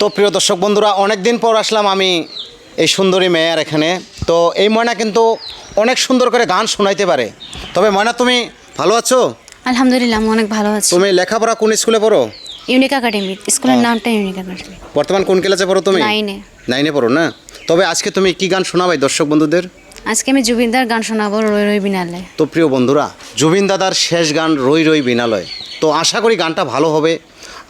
তো প্রিয় দর্শক বন্ধুরা অনেক দিন পর আসলাম আমি এই সুন্দরী মেয়ের এখানে। তো এই ময়না কিন্তু অনেক সুন্দর করে গান শোনাইতে পারে। তবে ময়না তুমি ভালো আছো? আলহামদুলিল্লাহ আমি অনেক ভালো আছি। তুমি লেখাপড়া কোন স্কুলে পড়ো? ইউনিক একাডেমি স্কুলের নামটা ইউনিক একাডেমি বর্তমান কোন ক্লাসে পড়ো তুমি? নাইনে নাইনে পড়ো না? তবে আজকে তুমি কি গান শোনাবাই দর্শক বন্ধুদের? আজকে আমি জুবিনদার গান শোনাবো রই রই বিনালে। তো প্রিয় বন্ধুরা জুবিন দাদার শেষ গান রই রই বিনালয়। তো আশা করি গানটা ভালো হবে।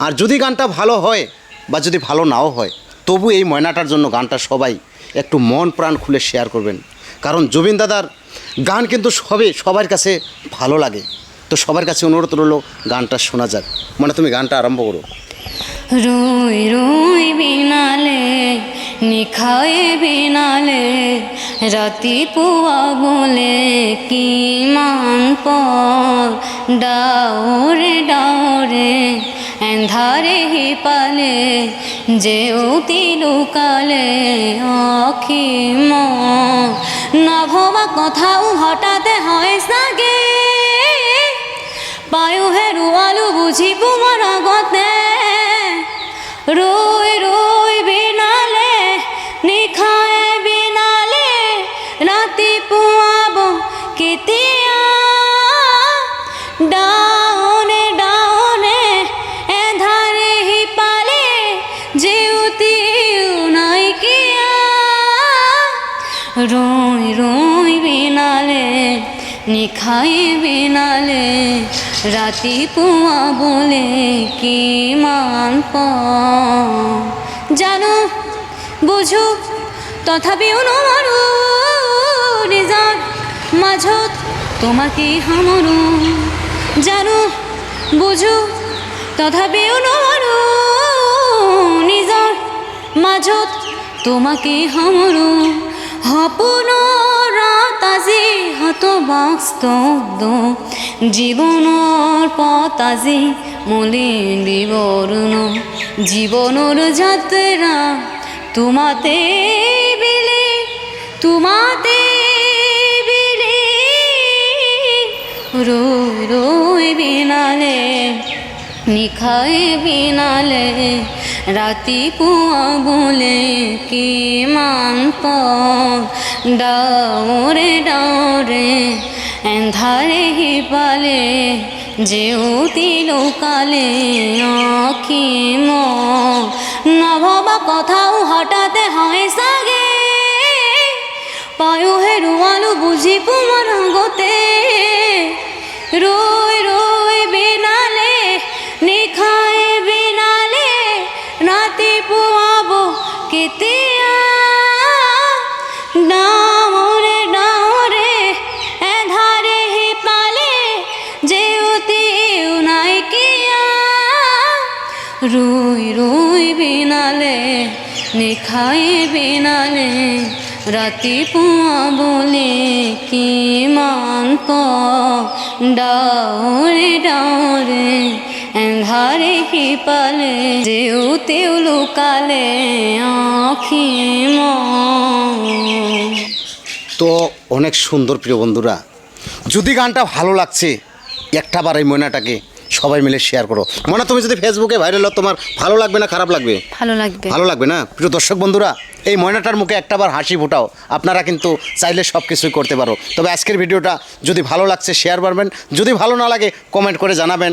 আর যদি গানটা ভালো হয় বা যদি ভালো নাও হয়, তবু এই ময়নাটার জন্য গানটা সবাই একটু মন প্রাণ খুলে শেয়ার করবেন। কারণ জুবিন দাদার গান কিন্তু সবে সবার কাছে ভালো লাগে। তো সবার কাছে অনুরোধ রইল, গানটা শোনা যাক। মানে তুমি গানটা আরম্ভ করো। রুই রুই বিনালে, নিখায় বিনালে, রাতি পুয়া বলে কি মান পর ডাওরে ডাওরে এন্ধারে হিপালে যে অতি লুকালে অখি ম। না কথাও হঠাতে হয় সাগে, পায়ু হেরু আলু বুঝি পুমার আগতে রই রই বিনালে, নিখায় বিনালে, রাতি পুয়াব কেতিয়া রই রই বিনালে, নিখাই বিনালে, রাতি পুয়া বলে কি মান জানো, বুঝো, তথাপি অনুমারু নিজৰ মাঝত তোমাকে সামৰো জানো, বুঝো, তথাপি অনুমারু নিজৰ মাজত তোমাকে সামৰো সপোনৰ ৰাত আজি হত বাস্তৱ জীৱনৰ পথ আজি মলি বিৱৰণ জীৱনৰ যাত্ৰা তোমাতে বিলে তোমাতে বিলে। রই রই বিনালে নিখায় বিনালে, রাতি পুয়া বলে কি মান প ডাওরে ডাওরে এন্ধারে হিপালে যেউতি লোকালে ম নভবা কথাও হঠাতে হয় সাগে, পায়ু হেরু আলু বুঝি পুমার গতে বিনালে নিখায় বিনালে রাতি পুয়াব কেতিয়া ডাওরে ডাওরে এধারে হি পালে যেউতি নাই কিয়া রুই রুই বিনালে নিখাই বিনালে, রাতি পুয়া বলে কি মান ক ডাওরে ডাওরে এন্ধারে কি পালে? যেও তেও লুকালে আখি তো অনেক সুন্দর প্রিয় বন্ধুরা যদি গানটা ভালো লাগছে একটা বার এই ময়নাটাকে সবাই মিলে শেয়ার করো। মনে তুমি যদি ফেসবুকে ভাইরাল হও তোমার ভালো লাগবে না খারাপ লাগবে? ভালো লাগবে। ভালো লাগবে না? প্রিয় দর্শক বন্ধুরা এই ময়নাটার মুখে একটাবার হাসি ফোটাও। আপনারা কিন্তু চাইলে সব কিছুই করতে পারো। তবে আজকের ভিডিওটা যদি ভালো লাগছে শেয়ার করবেন। যদি ভালো না লাগে কমেন্ট করে জানাবেন।